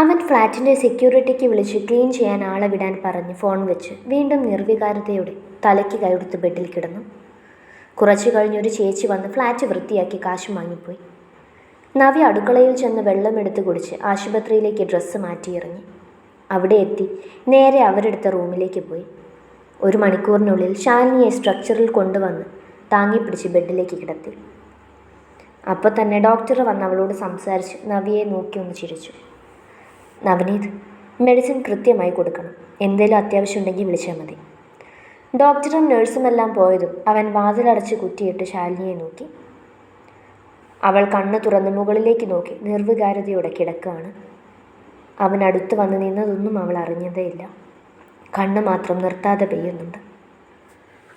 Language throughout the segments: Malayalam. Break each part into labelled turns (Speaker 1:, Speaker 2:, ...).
Speaker 1: അവൻ ഫ്ലാറ്റിന്റെ സെക്യൂരിറ്റിക്ക് വിളിച്ച് ക്ലീൻ ചെയ്യാൻ ആളെ വിടാൻ പറഞ്ഞ് ഫോൺ വെച്ച് വീണ്ടും നിർവികാരതയോടെ തലയ്ക്ക് കൈയെടുത്ത് ബെഡിൽ കിടന്നു. കുറച്ചു കഴിഞ്ഞൊരു ചേച്ചി വന്ന് ഫ്ലാറ്റ് വൃത്തിയാക്കി കാശ് വാങ്ങിപ്പോയി. നവി അടുക്കളയിൽ ചെന്ന് വെള്ളമെടുത്ത് കുടിച്ച് ആശുപത്രിയിലേക്ക് ഡ്രസ്സ് മാറ്റിയിറങ്ങി. അവിടെ എത്തി നേരെ അവരെടുത്ത റൂമിലേക്ക് പോയി. ഒരു മണിക്കൂറിനുള്ളിൽ ശാലിനിയെ സ്ട്രക്ചറിൽ കൊണ്ടുവന്ന് താങ്ങിപ്പിടിച്ച് ബെഡിലേക്ക് കിടത്തി. അപ്പോൾ തന്നെ ഡോക്ടർ വന്ന് അവളോട് സംസാരിച്ച് നവിയെ നോക്കി ഒന്ന് ചിരിച്ചു. നവനീത് മെഡിസിൻ കൃത്യമായി കൊടുക്കണം. എന്തെങ്കിലും അത്യാവശ്യം ഉണ്ടെങ്കിൽ വിളിച്ചാൽ മതി. ഡോക്ടറും നഴ്സുമെല്ലാം പോയതും അവൻ വാതിലടച്ച് കുറ്റിയിട്ട് ശാലിനിയെ നോക്കി. അവൾ കണ്ണ് തുറന്ന് മുകളിലേക്ക് നോക്കി. നിർവികാരതയോടെ കിടക്കുകയാണ്. അവൻ അടുത്ത് വന്ന് നിന്നതൊന്നും അവൾ അറിഞ്ഞതേയില്ല. കണ്ണ് മാത്രം നിർത്താതെ പെയ്യുന്നുണ്ട്.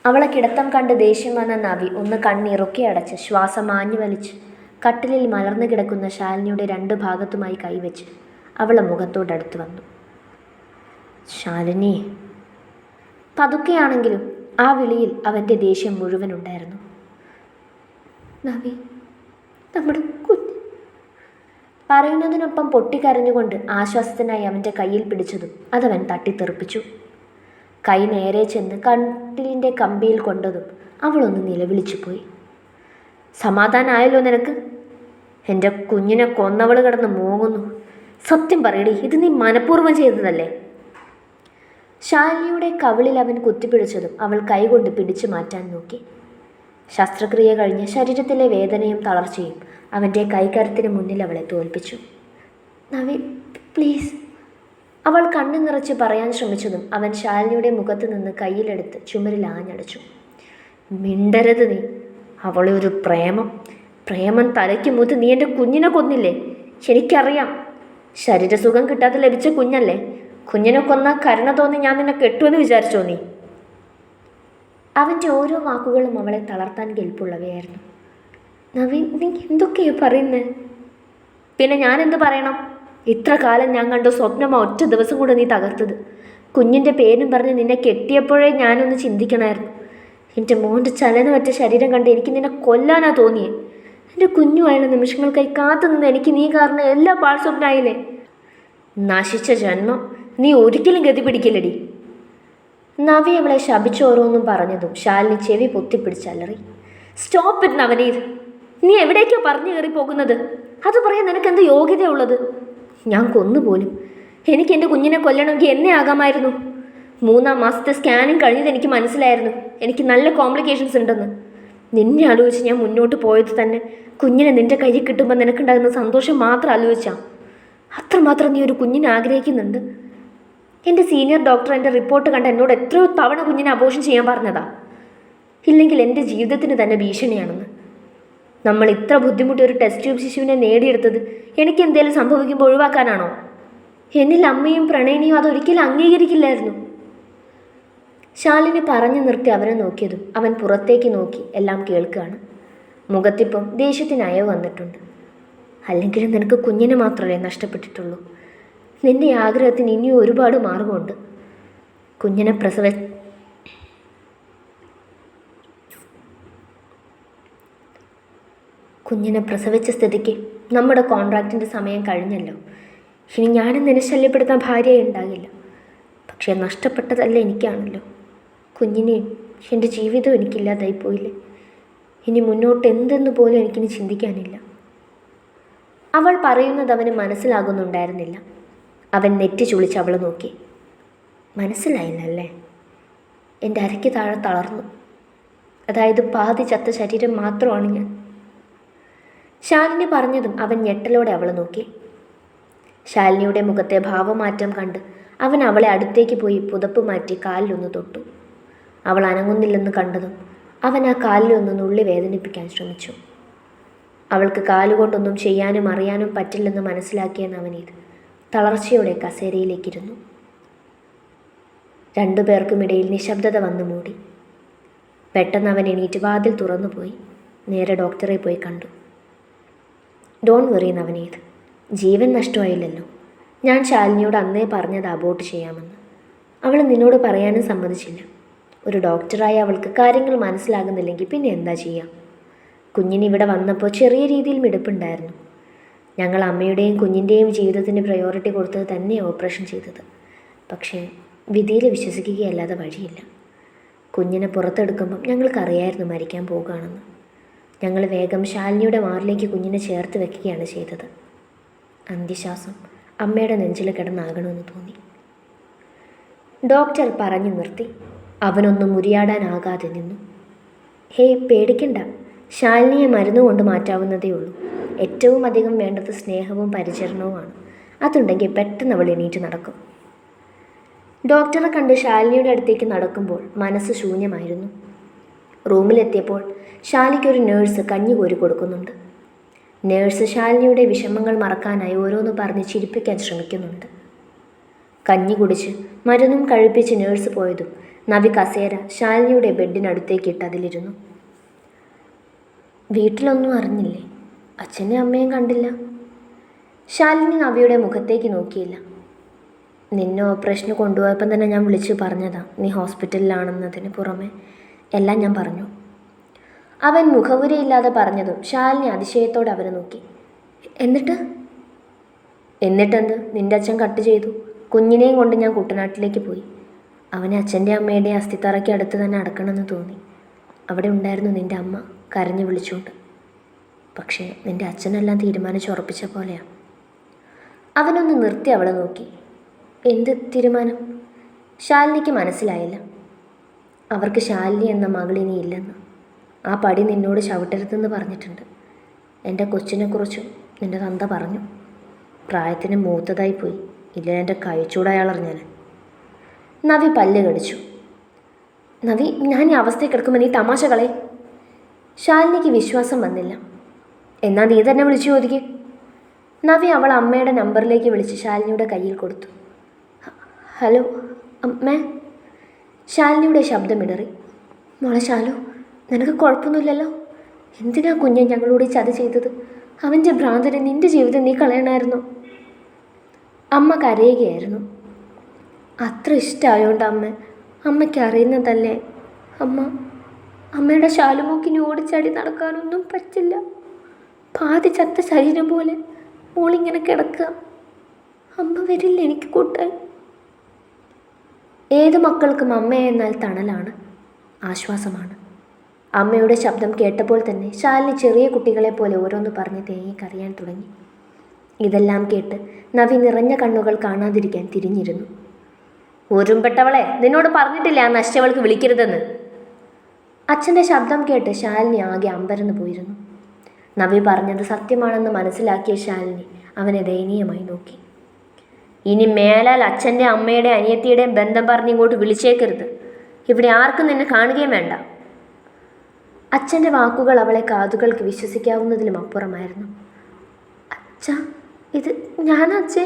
Speaker 1: അവളെ കിടത്തം കണ്ട് ദേഷ്യം വന്ന നവി ഒന്ന് കണ്ണിറുക്കി അടച്ച് ശ്വാസം മാഞ്ഞു വലിച്ച് കട്ടിലിൽ മലർന്നു കിടക്കുന്ന ശാലിനിയുടെ രണ്ട് ഭാഗത്തുമായി കൈവച്ച് അവളെ മുഖത്തോടടുത്ത് വന്നു. ശാലിനി പതുക്കെയാണെങ്കിലും ആ വിളിയിൽ അവന്റെ ദേഷ്യം മുഴുവൻ ഉണ്ടായിരുന്നു. നവി നമ്മുടെ കുഞ്ഞ്. പറയുന്നതിനൊപ്പം പൊട്ടിക്കരഞ്ഞുകൊണ്ട് ആശ്വാസത്തിനായി അവന്റെ കയ്യിൽ പിടിച്ചതും അതവൻ തട്ടിത്തെറിപ്പിച്ചു. കൈ നേരെ ചെന്ന് കട്ടിലിന്റെ കമ്പിയിൽ കൊണ്ടതും അവളൊന്ന് നിലവിളിച്ചു പോയി. സമാധാനമായല്ലോ നിനക്ക്. എന്റെ കുഞ്ഞിനെ കൊന്നവൾ കിടന്ന് മോങ്ങുന്നു. സത്യം പറയടി ഇത് നീ മനഃപൂർവം ചെയ്തതല്ലേ? ശാലിനിയുടെ കവിളിൽ അവൻ കുത്തിപ്പിടിച്ചതും അവൾ കൈകൊണ്ട് പിടിച്ചു മാറ്റാൻ നോക്കി. ശസ്ത്രക്രിയ കഴിഞ്ഞ് ശരീരത്തിലെ വേദനയും തളർച്ചയും അവന്റെ കൈകരത്തിന് മുന്നിൽ അവളെ തോൽപ്പിച്ചു. നവി പ്ലീസ്. അവൾ കണ്ണു നിറച്ച് പറയാൻ ശ്രമിച്ചതും അവൻ ശാലിനിയുടെ മുഖത്ത് നിന്ന് കയ്യിലെടുത്ത് ചുമരിൽ ആഞ്ഞടച്ചു. മിണ്ടരുത് നീ. അവളെ ഒരു പ്രേമം. പ്രേമം തലയ്ക്ക് മൂത്ത് നീ എന്റെ കുഞ്ഞിനെ കൊന്നില്ലേ? എനിക്കറിയാം. ശരീരസുഖം കിട്ടാതെ ലഭിച്ച കുഞ്ഞല്ലേ? കുഞ്ഞിനെ കൊന്ന കരുണ തോന്നി ഞാൻ നിന്നെ കെട്ടുമെന്ന് വിചാരിച്ചോ നീ? അവന്റെ ഓരോ വാക്കുകളും അവളെ തളർത്താൻ കെൽപ്പുള്ളവയായിരുന്നു. നവീൻ നീ എന്തൊക്കെയാ പറയുന്നത് പിന്നെ ഞാൻ എന്ത് പറയണം? ഇത്ര കാലം ഞാൻ കണ്ടു സ്വപ്നം ഒറ്റ ദിവസം കൂടെ നീ തകർത്തത്. കുഞ്ഞിന്റെ പേരും പറഞ്ഞ് നിന്നെ കെട്ടിയപ്പോഴേ ഞാനൊന്ന് ചിന്തിക്കണമായിരുന്നു. എന്റെ മോന്റെ ചലനം ഒറ്റ ശരീരം കണ്ട് എനിക്ക് നിന്നെ കൊല്ലാനാ തോന്നിയേ. എന്റെ കുഞ്ഞുമായുള്ള നിമിഷങ്ങൾക്കായി കാത്തു നിന്ന് എനിക്ക് നീ കാരണം എല്ലാ പാഴ്സ്വപ്നായില്ലേ? നശിച്ച ജന്മം നീ ഒരിക്കലും ഗതി പിടിക്കില്ലടി നവി അവളെ ശപിച്ചോരോന്നും പറഞ്ഞതും ശാലിനി ചെവി പൊത്തിപ്പിടിച്ചല്ലറി. Stop it Navneet. നീ എവിടേക്കോ പറഞ്ഞു കയറി പോകുന്നത്? അത് പറയാൻ നിനക്ക് എന്ത് യോഗ്യതയുള്ളത്? ഞാൻ കൊന്നുപോലും. എനിക്ക് എന്റെ കുഞ്ഞിനെ കൊല്ലണമെങ്കിൽ എന്നെ ആകാമായിരുന്നു. മൂന്നാം മാസത്തെ സ്കാനിങ് കഴിഞ്ഞത് എനിക്ക് മനസ്സിലായിരുന്നു. എനിക്ക് നല്ല കോംപ്ലിക്കേഷൻസ് ഉണ്ടെന്ന്. നിന്നെ ആലോചിച്ച് ഞാൻ മുന്നോട്ട് പോയത് തന്നെ കുഞ്ഞിനെ നിന്റെ കയ്യിൽ കിട്ടുമ്പോൾ നിനക്കുണ്ടാകുന്ന സന്തോഷം മാത്രം ആലോചിച്ചാ. അത്രമാത്രം നീ ഒരു കുഞ്ഞിനെ ആഗ്രഹിക്കുന്നുണ്ട്? എന്റെ സീനിയർ ഡോക്ടർ എന്റെ റിപ്പോർട്ട് കണ്ട് എന്നോട് എത്രയോ തവണ കുഞ്ഞിനെ അബോഷൻ ചെയ്യാൻ പറഞ്ഞതാ. ഇല്ലെങ്കിൽ എന്റെ ജീവിതത്തിന് തന്നെ ഭീഷണിയാണെന്ന്. നമ്മൾ ഇത്ര ബുദ്ധിമുട്ടി ഒരു ടെസ്റ്റ് ട്യൂബ് ശിശുവിനെ നേടിയെടുത്തത് എനിക്ക് എന്തെങ്കിലും സംഭവിക്കുമ്പോൾ ഒഴിവാക്കാനാണോ? എന്നിൽ അമ്മയും പ്രണയനിയും അതൊരിക്കലും അംഗീകരിക്കില്ലായിരുന്നു. ശാലിനി പറഞ്ഞു നിർത്തി അവനെ നോക്കിയതും അവൻ പുറത്തേക്ക് നോക്കി എല്ലാം കേൾക്കുകയാണ്. മുഖത്തിപ്പം ദേഷ്യത്തിനയവ് വന്നിട്ടുണ്ട്. അല്ലെങ്കിലും നിനക്ക് കുഞ്ഞിനെ മാത്രമേ നഷ്ടപ്പെട്ടിട്ടുള്ളൂ? നിന്റെ ആഗ്രഹത്തിന് ഇനിയും ഒരുപാട് മാർഗമുണ്ട്. കുഞ്ഞിനെ പ്രസവ കുഞ്ഞിനെ പ്രസവിച്ച സ്ഥിതിക്ക് നമ്മുടെ കോൺട്രാക്റ്റിന്റെ സമയം കഴിഞ്ഞല്ലോ. ഇനി ഞാനും നിന്നെ ശല്യപ്പെടുത്താൻ ഭാര്യയെ ഉണ്ടാകില്ല. പക്ഷേ നഷ്ടപ്പെട്ടതല്ല എനിക്കാണല്ലോ. കുഞ്ഞിനെയും എന്റെ ജീവിതം എനിക്കില്ലാതായി പോയില്ലേ ഇനി മുന്നോട്ട് എന്തെന്ന് പോലും എനിക്കിനി ചിന്തിക്കാനില്ല. അവൾ പറയുന്നത് അവന് മനസ്സിലാകുന്നുണ്ടായിരുന്നില്ല. അവൻ നെറ്റി ചുളിച്ച് അവളെ നോക്കി. മനസ്സിലായില്ലല്ലേ? എന്റെ അരയ്ക്ക് താഴെ തളർന്നു. അതായത് പാതി ചത്ത ശരീരം മാത്രമാണ് ഞാൻ. ശാലിനി പറഞ്ഞതും അവൻ ഞെട്ടലോടെ അവളെ നോക്കി. ശാലിനിയുടെ മുഖത്തെ ഭാവമാറ്റം കണ്ട് അവൻ അവളെ അടുത്തേക്ക് പോയി പുതപ്പ് മാറ്റി കാലിലൊന്ന് തൊട്ടു. അവൾ അനങ്ങുന്നില്ലെന്ന് കണ്ടതും അവൻ ആ കാലിലൊന്ന് നുള്ളി വേദനിപ്പിക്കാൻ ശ്രമിച്ചു. അവൾക്ക് കാലുകൊണ്ടൊന്നും ചെയ്യാനും അറിയാനും പറ്റില്ലെന്ന് മനസ്സിലാക്കിയ നവനീത് തളർച്ചയോടെ കസേരയിലേക്കിരുന്നു. രണ്ടുപേർക്കുമിടയിൽ നിശബ്ദത വന്നു മൂടി. പെട്ടെന്ന് അവൻ എണീറ്റ് വാതിൽ തുറന്നുപോയി. നേരെ ഡോക്ടറെ പോയി കണ്ടു. Don't worry Navaneeth. ജീവൻ നഷ്ടമായില്ലല്ലോ. ഞാൻ ശാലിനിയോട് അന്നേ പറഞ്ഞത് അബോട്ട് ചെയ്യാമെന്ന്. അവൾ നിന്നോട് പറയാനും സമ്മതിച്ചില്ല. ഒരു ഡോക്ടറായ അവൾക്ക് കാര്യങ്ങൾ മനസ്സിലാകുന്നില്ലെങ്കിൽ പിന്നെ എന്താ ചെയ്യാം? കുഞ്ഞിന് ഇവിടെ വന്നപ്പോൾ ചെറിയ രീതിയിൽ മിടുപ്പുണ്ടായിരുന്നു. ഞങ്ങൾ അമ്മയുടെയും കുഞ്ഞിന്റെയും ജീവിതത്തിന് പ്രയോറിറ്റി കൊടുത്തത് തന്നെ ഓപ്പറേഷൻ ചെയ്തത്. പക്ഷേ വിധിയിൽ വിശ്വസിക്കുകയല്ലാതെ വഴിയില്ല. കുഞ്ഞിനെ പുറത്തെടുക്കുമ്പം ഞങ്ങൾക്കറിയായിരുന്നു മരിക്കാൻ പോകുകയാണെന്ന്. ഞങ്ങൾ വേഗം ശാലിനിയുടെ മാറിലേക്ക് കുഞ്ഞിനെ ചേർത്ത് വെക്കുകയാണ് ചെയ്തത്. അന്ത്യശ്വാസം അമ്മയുടെ നെഞ്ചിൽ കിടന്നാകണമെന്ന് തോന്നി. ഡോക്ടർ പറഞ്ഞു നിർത്തി. അവനൊന്നും മുരിയാടാനാകാതെ നിന്നു. ഹേയ് പേടിക്കണ്ട. ശാലിനിയെ മരുന്നുകൊണ്ട് മാറ്റാവുന്നതേ ഉള്ളൂ. ഏറ്റവും അധികം വേണ്ടത് സ്നേഹവും പരിചരണവുമാണ്. അതുണ്ടെങ്കിൽ പെട്ടെന്ന് അവൾ എണീറ്റ് നടക്കും. ഡോക്ടറെ കണ്ട് ശാലിനിയുടെ അടുത്തേക്ക് നടക്കുമ്പോൾ മനസ്സ് ശൂന്യമായിരുന്നു. റൂമിലെത്തിയപ്പോൾ ശാലിക്കൊരു നേഴ്സ് കഞ്ഞി കോരി കൊടുക്കുന്നുണ്ട്. നേഴ്സ് ശാലിനിയുടെ വിഷമങ്ങൾ മറക്കാനായി ഓരോന്ന് പറഞ്ഞ് ചിരിപ്പിക്കാൻ ശ്രമിക്കുന്നുണ്ട്. കഞ്ഞി കുടിച്ച് മരുന്നും കഴിപ്പിച്ച് നേഴ്സ് പോയതും നവി കസേര ശാലിനിയുടെ ബെഡിനടുത്തേക്കിട്ട് അതിലിരുന്നു. വീട്ടിലൊന്നും അറിഞ്ഞില്ലേ? അച്ഛനെയും അമ്മയും കണ്ടില്ല. ശാലിനി നവിയുടെ മുഖത്തേക്ക് നോക്കിയില്ല. നിന്നെ ഓപ്പറേഷന് കൊണ്ടുപോയപ്പം തന്നെ ഞാൻ വിളിച്ചു പറഞ്ഞതാ. നീ ഹോസ്പിറ്റലിലാണെന്നതിന് പുറമെ എല്ലാം ഞാൻ പറഞ്ഞു. അവൻ മുഖവുരയില്ലാതെ പറഞ്ഞതും ശാലിനി അതിശയത്തോടെ അവനെ നോക്കി. എന്നിട്ട്? എന്നിട്ടെന്ത്? നിന്റെ അച്ഛൻ കട്ട് ചെയ്തു. കുഞ്ഞിനെയും കൊണ്ട് ഞാൻ കുട്ടനാട്ടിലേക്ക് പോയി. അവനെ അച്ഛന്റെ അമ്മയുടെ അസ്ഥിത്തറയ്ക്ക് അടുത്ത് തന്നെ അടക്കണമെന്ന് തോന്നി. അവിടെ ഉണ്ടായിരുന്നു നിന്റെ അമ്മ. കരഞ്ഞു വിളിച്ചുകൊണ്ട്. പക്ഷേ നിന്റെ അച്ഛനെല്ലാം തീരുമാനിച്ചുറപ്പിച്ച പോലെയാണ് അവനൊന്ന് നിർത്തി അവളെ നോക്കി. എന്ത് തീരുമാനം? ശാലിനിക്ക് മനസ്സിലായില്ല. അവർക്ക് ശാലിനി എന്ന മകളിനി ഇല്ലെന്ന്. ആ പടി നിന്നോട് ചവിട്ടരുതെന്ന് പറഞ്ഞിട്ടുണ്ട്. എന്റെ കൊച്ചിനെക്കുറിച്ചും നിന്റെ തന്ത പറഞ്ഞു. പ്രായത്തിന് മൂത്തതായി പോയി. ഇല്ല എന്റെ അറിഞ്ഞാൽ നവി പല്ല് കടിച്ചു. നവി ഞാൻ ഈ അവസ്ഥയിൽ കിടക്കുമ്പോൾ നീ തമാശ കളേ ശാലിനിക്ക് വിശ്വാസം വന്നില്ല. എന്നാൽ നീ തന്നെ വിളിച്ചു ചോദിക്കേ. നവി അവൾ അമ്മയുടെ നമ്പറിലേക്ക് വിളിച്ച് ശാലിനിയുടെ കയ്യിൽ കൊടുത്തു. ഹലോ അമ്മേ. ശാലിനിയുടെ ശബ്ദമിടറി. മോളെ ശാലു നിനക്ക് കുഴപ്പമൊന്നുമില്ലല്ലോ? എന്തിനാ കുഞ്ഞെ ഞങ്ങളോട് ചത ചെയ്തത്? അവന്റെ ഭ്രാന്തന് നിന്റെ ജീവിതം നീ കളയണമായിരുന്നു. അമ്മ കരയുകയായിരുന്നു. അത്ര ഇഷ്ടമായോണ്ട് അമ്മ അമ്മയ്ക്ക് അറിയുന്നതല്ലേ? അമ്മ അമ്മയുടെ ശാലുമോക്കിന് ഓടിച്ചാടി നടക്കാനൊന്നും പറ്റില്ല. പാതി ചത്ത ശരീരം പോലെ മോളിങ്ങനെ കിടക്കുക. അമ്മ വരില്ല എനിക്ക് കൂട്ടാൻ. ഏത് മക്കൾക്കും അമ്മ എന്നാൽ തണലാണ് ആശ്വാസമാണ്. അമ്മയുടെ ശബ്ദം കേട്ടപ്പോൾ തന്നെ ശാലിനി ചെറിയ കുട്ടികളെ പോലെ ഓരോന്ന് പറഞ്ഞ് തേങ്ങി കറിയാൻ തുടങ്ങി. ഇതെല്ലാം കേട്ട് നവി നിറഞ്ഞ കണ്ണുകൾ കാണാതിരിക്കാൻ തിരിഞ്ഞിരുന്നു. ഒരുമ്പെട്ടവളെ നിന്നോട് പറഞ്ഞിട്ടില്ല ആ നശിച്ചവൾക്ക് വിളിക്കരുതെന്ന്. അച്ഛന്റെ ശബ്ദം കേട്ട് ശാലിനി ആകെ അമ്പരന്ന് പോയിരുന്നു. നവി പറഞ്ഞത് സത്യമാണെന്ന് മനസ്സിലാക്കിയ ശാലിനി അവനെ ദയനീയമായി നോക്കി. ഇനി മേലാൽ അച്ഛന്റെ അമ്മയുടെ അനിയത്തിയുടെയും ബന്ധം പറഞ്ഞ് ഇങ്ങോട്ട് വിളിച്ചേക്കരുത്. ഇവിടെ ആർക്കും നിന്നെ കാണുകയും വേണ്ട. അച്ഛന്റെ വാക്കുകൾ അവളെ കാതുകൾക്ക് വിശ്വസിക്കാവുന്നതിലും അപ്പുറമായിരുന്നു. അച്ഛ ഇത് ഞാൻ അച്ഛേ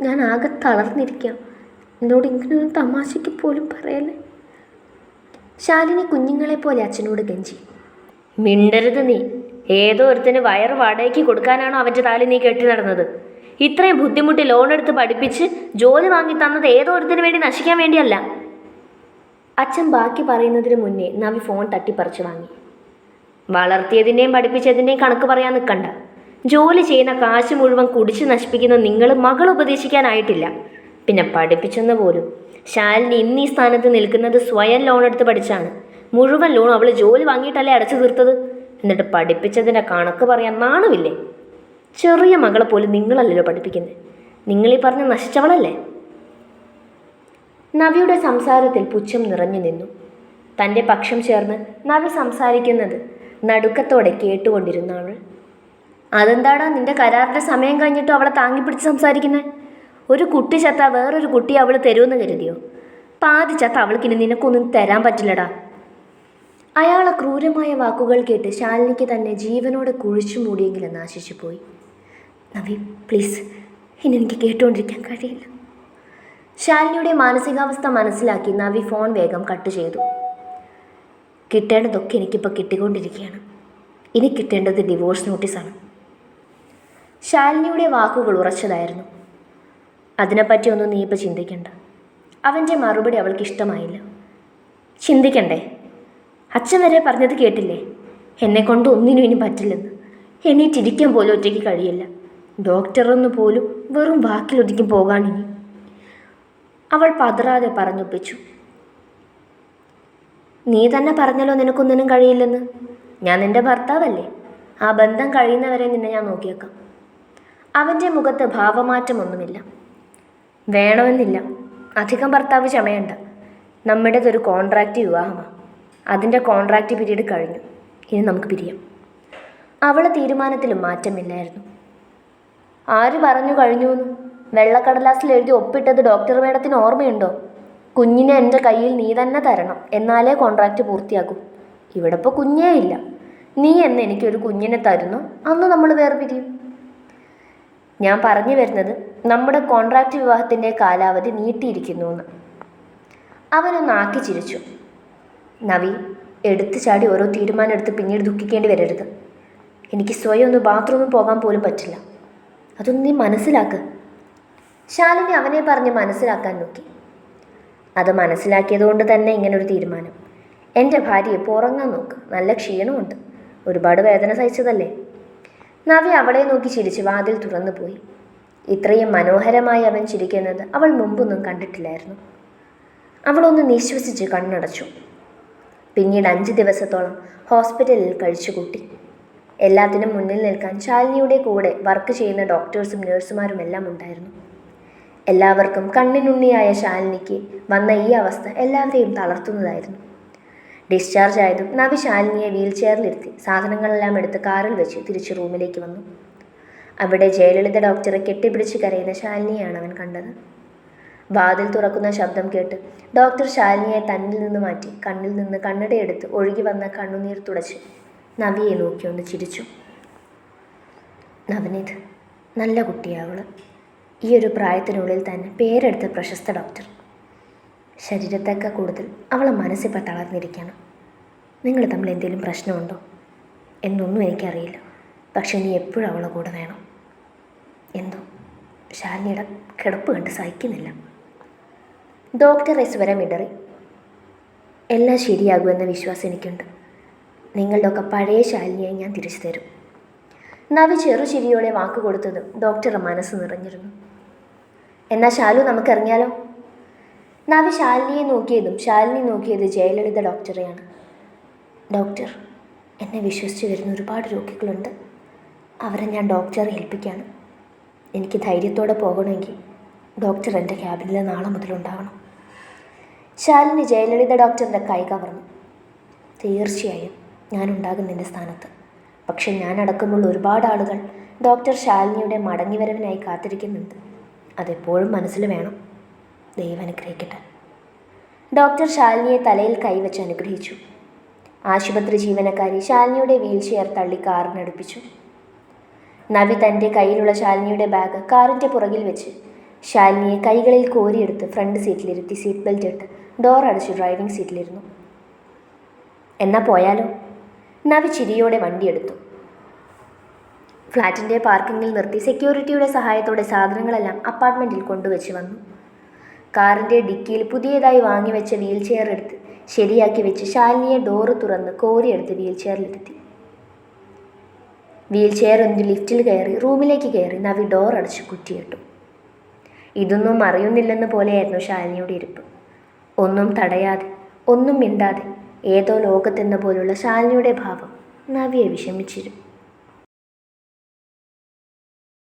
Speaker 1: ഞാൻ ആകെ തളർന്നിരിക്കാം എന്നോട് ഇങ്ങനെ തമാശയ്ക്ക് പോലും പറയല്ലേ? ശാലിനി കുഞ്ഞുങ്ങളെ പോലെ അച്ഛനോട് ഗഞ്ചി മിണ്ടരുത് നീ. ഏതോ ഒരുത്തിന് വയറ് വാടകയ്ക്ക് കൊടുക്കാനാണോ അവന്റെ താലി നീ കെട്ടി നടന്നത്. ഇത്രയും ബുദ്ധിമുട്ടി ലോൺ എടുത്ത് പഠിപ്പിച്ച് ജോലി വാങ്ങി തന്നത് ഏതോ ഒരുത്തിന് വേണ്ടി നശിക്കാൻ വേണ്ടിയല്ല. അച്ഛൻ ബാക്കി പറയുന്നതിന് മുന്നേ നവി ഫോൺ തട്ടിപ്പറിച്ചു വാങ്ങി. വളർത്തിയതിന്റെയും പഠിപ്പിച്ചതിന്റെയും കണക്ക് പറയാൻ നിൽക്കണ്ട. ജോലി ചെയ്യുന്ന കാശ് മുഴുവൻ കുടിച്ച് നശിപ്പിക്കുന്ന നിങ്ങൾ മകൾ ഉപദേശിക്കാനായിട്ടില്ല. പിന്നെ പഠിപ്പിച്ചെന്ന് പോലും ശാലിനി ഈ സ്ഥാനത്ത് നിൽക്കുന്നത് സ്വയം ലോൺ എടുത്ത് പഠിച്ചാണ്. മുഴുവൻ ലോൺ അവൾ ജോലി വാങ്ങിയിട്ടല്ലേ അടച്ചു തീർത്തത്? എന്നിട്ട് പഠിപ്പിച്ചതിന്റെ കണക്ക് പറയാൻ നാണമില്ലേ? ചെറിയ മകളെ പോലും നിങ്ങളല്ലല്ലോ പഠിപ്പിക്കുന്നത് നിങ്ങളീ പറഞ്ഞ നശിച്ചവളല്ലേ? നവിയുടെ സംസാരത്തിൽ പുച്ഛം നിറഞ്ഞു നിന്നു. തന്റെ പക്ഷം ചേർന്ന് നവി സംസാരിക്കുന്നത് നടുക്കത്തോടെ കേട്ടുകൊണ്ടിരുന്ന അവൾ. അതെന്താടാ നിന്റെ കരാറിന്റെ സമയം കഴിഞ്ഞിട്ടും അവളെ താങ്ങിപ്പിടിച്ച് സംസാരിക്കുന്നത് ഒരു കുട്ടി ചത്താ വേറൊരു കുട്ടി അവൾ തരുമെന്ന് കരുതിയോ? പാതി ചത്ത അവൾക്കിനി നിനക്കൊന്നും തരാൻ പറ്റില്ലടാ. അയാളെ ക്രൂരമായ വാക്കുകൾ കേട്ട് ശാലിനിക്ക് തന്നെ ജീവനോടെ കുഴിച്ചു മൂടിയെങ്കിലും ആശിച്ചു പോയി. നവി പ്ലീസ് ഇനി എനിക്ക് കേട്ടുകൊണ്ടിരിക്കാൻ കഴിയില്ല. ശാലിനിയുടെ മാനസികാവസ്ഥ മനസ്സിലാക്കി നവി ഫോൺ വേഗം കട്ട് ചെയ്തു. കിട്ടേണ്ടതൊക്കെ എനിക്കിപ്പോൾ കിട്ടിക്കൊണ്ടിരിക്കുകയാണ്. ഇനി കിട്ടേണ്ടത് ഡിവോഴ്സ് നോട്ടീസാണ്. ശാലിനിയുടെ വാക്കുകൾ ഉറച്ചതായിരുന്നു. അതിനെപ്പറ്റിയൊന്നും നീ ഇപ്പോൾ ചിന്തിക്കണ്ട. അവന്റെ മറുപടി അവൾക്ക് ഇഷ്ടമായില്ല. ചിന്തിക്കണ്ടേ? അച്ഛൻ വരെ പറഞ്ഞത് കേട്ടില്ലേ? എന്നെ കൊണ്ട് ഒന്നിനും ഇനി പറ്റില്ലെന്ന്. എണീറ്റിരിക്കാൻ പോലും ഒറ്റയ്ക്ക് കഴിയില്ല. ഡോക്ടറെന്ന് പോലും വെറും വാക്കിലൊതുക്കി പോകാണിനി അവൾ പതറാതെ പറഞ്ഞൊപ്പിച്ചു. നീ തന്നെ പറഞ്ഞല്ലോ നിനക്കൊന്നിനും കഴിയില്ലെന്ന്. ഞാൻ നിന്റെ ഭർത്താവല്ലേ? ആ ബന്ധം കഴിയുന്നവരെ നിന്നെ ഞാൻ നോക്കിയേക്കാം. അവന്റെ മുഖത്ത് ഭാവമാറ്റമൊന്നുമില്ല. വേണമെന്നില്ല. അധികം ഭർത്താവ് ചമയണ്ട നമ്മുടേതൊരു കോൺട്രാക്റ്റ് വിവാഹമാണ് അതിന്റെ കോൺട്രാക്റ്റ് പീരീഡ് കഴിഞ്ഞു. ഇനി നമുക്ക് പിരിയാം. അവളെ തീരുമാനത്തിലും മാറ്റമില്ലായിരുന്നു. ആര് പറഞ്ഞു കഴിഞ്ഞു വെള്ളക്കടലാസിൽ എഴുതി ഒപ്പിട്ടത് ഡോക്ടർ മേഡത്തിന് ഓർമ്മയുണ്ടോ? കുഞ്ഞിനെ എന്റെ കയ്യിൽ നീ തന്നെ തരണം. എന്നാലേ കോൺട്രാക്റ്റ് പൂർത്തിയാക്കൂ. ഇവിടെ ഇപ്പോൾ കുഞ്ഞേ ഇല്ല. നീ എന്ന് എനിക്കൊരു കുഞ്ഞിനെ തരുന്നു? അന്ന് നമ്മൾ വേർപിരിയും ഞാൻ പറഞ്ഞു വരുന്നത് നമ്മുടെ കോൺട്രാക്റ്റ് വിവാഹത്തിന്റെ കാലാവധി നീട്ടിയിരിക്കുന്നു എന്ന് അവനൊന്ന് ആക്കി ചിരിച്ചു. നവി എടുത്തു ചാടി ഓരോ തീരുമാനം എടുത്ത് പിന്നീട് ദുഃഖിക്കേണ്ടി വരരുത്. എനിക്ക് സ്വയം ഒന്ന് ബാത്റൂമിൽ പോകാൻ പോലും പറ്റില്ല. അതൊന്നും നീ മനസ്സിലാക്ക്. ശാലിനി അവനെ പറഞ്ഞ് മനസ്സിലാക്കാൻ നോക്കി. അത് മനസ്സിലാക്കിയതുകൊണ്ട് തന്നെ ഇങ്ങനൊരു തീരുമാനം. എന്റെ ഭാര്യയെ പുറങ്ങാൻ നോക്ക്. നല്ല ക്ഷീണമുണ്ട്. ഒരുപാട് വേദന സഹിച്ചതല്ലേ? നവി അവളെ നോക്കി ചിരിച്ച് വാതിൽ തുറന്നു പോയി. ഇത്രയും മനോഹരമായി അവൻ ചിരിക്കുന്നത് അവൾ മുമ്പൊന്നും കണ്ടിട്ടില്ലായിരുന്നു. അവളൊന്ന് നിശ്വസിച്ച് കണ്ണടച്ചു. പിന്നീട് അഞ്ച് ദിവസത്തോളം ഹോസ്പിറ്റലിൽ കഴിച്ചുകൂട്ടി എല്ലാത്തിനും മുന്നിൽ നിൽക്കാൻ ശാലിനിയുടെ കൂടെ വർക്ക് ചെയ്യുന്ന ഡോക്ടേഴ്സും നഴ്സുമാരും എല്ലാം ഉണ്ടായിരുന്നു. എല്ലാവർക്കും കണ്ണിനുണ്ണിയായ ശാലിനിക്ക് വന്ന ഈ അവസ്ഥ എല്ലാവരെയും തളർത്തുന്നതായിരുന്നു. ഡിസ്ചാർജ് ആയതും നവി ശാലിനിയെ വീൽ ചെയറിലിരുത്തി സാധനങ്ങളെല്ലാം എടുത്ത് കാറിൽ വെച്ച് തിരിച്ച് റൂമിലേക്ക് വന്നു. അവിടെ ജയലളിത ഡോക്ടറെ കെട്ടിപ്പിടിച്ച് കരയുന്ന ശാലിനിയാണ് അവൻ കണ്ടത്. വാതിൽ തുറക്കുന്ന ശബ്ദം കേട്ട് ഡോക്ടർ ശാലിനിയെ തന്നിൽ നിന്ന് മാറ്റി കണ്ണിൽ നിന്ന് കണ്ണടയെടുത്ത് ഒഴുകി വന്ന കണ്ണുനീർ തുടച്ച് നവിയെ നോക്കിയൊന്ന് ചിരിച്ചു. നവനീത് നല്ല കുട്ടിയാവൾ ഈ ഒരു പ്രായത്തിനുള്ളിൽ തന്നെ പേരെടുത്ത പ്രശസ്ത ഡോക്ടർ ശരീരത്തേക്കാൾ കൂടുതൽ അവളെ മനസ്സിപ്പോൾ തളർന്നിരിക്കുകയാണ്. നിങ്ങൾ തമ്മിൽ എന്തെങ്കിലും പ്രശ്നമുണ്ടോ? എന്നൊന്നും എനിക്കറിയില്ല. പക്ഷെ നീ എപ്പോഴും അവളെ കൂടെ വേണം. എന്തോ? ശാലിനിയുടെ കിടപ്പ് കണ്ട് സഹിക്കുന്നില്ല. ഡോക്ടർ സ്വരം ഇടറി. എല്ലാം ശരിയാകുമെന്ന വിശ്വാസം എനിക്കുണ്ട്. നിങ്ങളുടെയൊക്കെ പഴയ ശാലിനിയെ ഞാൻ തിരിച്ചു തരും. നവി ചെറുചിരിയോടെ വാക്ക് കൊടുത്തതും ഡോക്ടറുടെ മനസ്സ് നിറഞ്ഞിരുന്നു. എന്നാൽ ശാലു നമുക്കറിഞ്ഞാലോ നവി ശാലിനിയെ നോക്കിയതും ശാലിനി നോക്കിയത് ജയലളിത ഡോക്ടറെയാണ്. ഡോക്ടർ എന്നെ വിശ്വസിച്ച് വരുന്ന ഒരുപാട് രോഗികളുണ്ട്. അവരെ ഞാൻ ഡോക്ടറെ ഏൽപ്പിക്കുകയാണ് എനിക്ക് ധൈര്യത്തോടെ പോകണമെങ്കിൽ ഡോക്ടർ എന്റെ ക്യാബിനിൽ നാളെ മുതലുണ്ടാവണം ശാലിനി ജയലളിത ഡോക്ടറിന്റെ കൈ കവർന്നു. തീർച്ചയായും ഞാനുണ്ടാകും നിന്റെ സ്ഥാനത്ത്. പക്ഷെ ഞാൻ അടക്കമുള്ള ഒരുപാട് ആളുകൾ ഡോക്ടർ ശാലിനിയുടെ മടങ്ങിവരവിനായി കാത്തിരിക്കുന്നുണ്ട്. അതെപ്പോഴും മനസ്സിൽ വേണം. ദൈവം അനുഗ്രഹിക്കട്ടെ. ഡോക്ടർ ശാലിനിയെ തലയിൽ കൈവച്ച് അനുഗ്രഹിച്ചു. ആശുപത്രി ജീവനക്കാരി ശാലിനിയുടെ വീൽ ചെയർ തള്ളി കാറിനടുപ്പിച്ചു നവി തന്റെ കയ്യിലുള്ള ശാലിനിയുടെ ബാഗ് കാറിന്റെ പുറകിൽ വെച്ച് ശാലിനിയെ കൈകളിൽ കോരിയെടുത്ത് ഫ്രണ്ട് സീറ്റിലിരുത്തി സീറ്റ് ബെൽറ്റ് ഇട്ട് ഡോർ അടച്ച് ഡ്രൈവിംഗ് സീറ്റിലിരുന്നു. എന്നാ പോയാലോ? നവി ചിരിയോടെ വണ്ടിയെടുത്തു ഫ്ലാറ്റിന്റെ പാർക്കിങ്ങിൽ നിർത്തി സെക്യൂരിറ്റിയുടെ സഹായത്തോടെ സാധനങ്ങളെല്ലാം അപ്പാർട്ട്മെന്റിൽ കൊണ്ടുവച്ച് വന്നു. കാറിന്റെ ഡിക്കിയിൽ പുതിയതായി വാങ്ങിവെച്ച വീൽ ചെയർ എടുത്ത് ശരിയാക്കി വെച്ച് ശാലിനിയെ ഡോറ് തുറന്ന് കോരിയെടുത്ത് വീൽ ചെയറിലിരുത്തി വീൽ ചെയർ ഒന്ന് ലിഫ്റ്റിൽ കയറി റൂമിലേക്ക് കയറി നവി ഡോർ അടച്ച് കുറ്റിയിട്ടു. ഇതൊന്നും അറിയുന്നില്ലെന്ന പോലെയായിരുന്നു ശാലിനിയുടെ ഇരിപ്പ്. ഒന്നും തടയാതെ ഒന്നും മിണ്ടാതെ ഏതോ ലോകത്തെന്ന പോലുള്ള ശാലിനിയുടെ ഭാവം നവിയെ വിഷമിച്ചിരുന്നു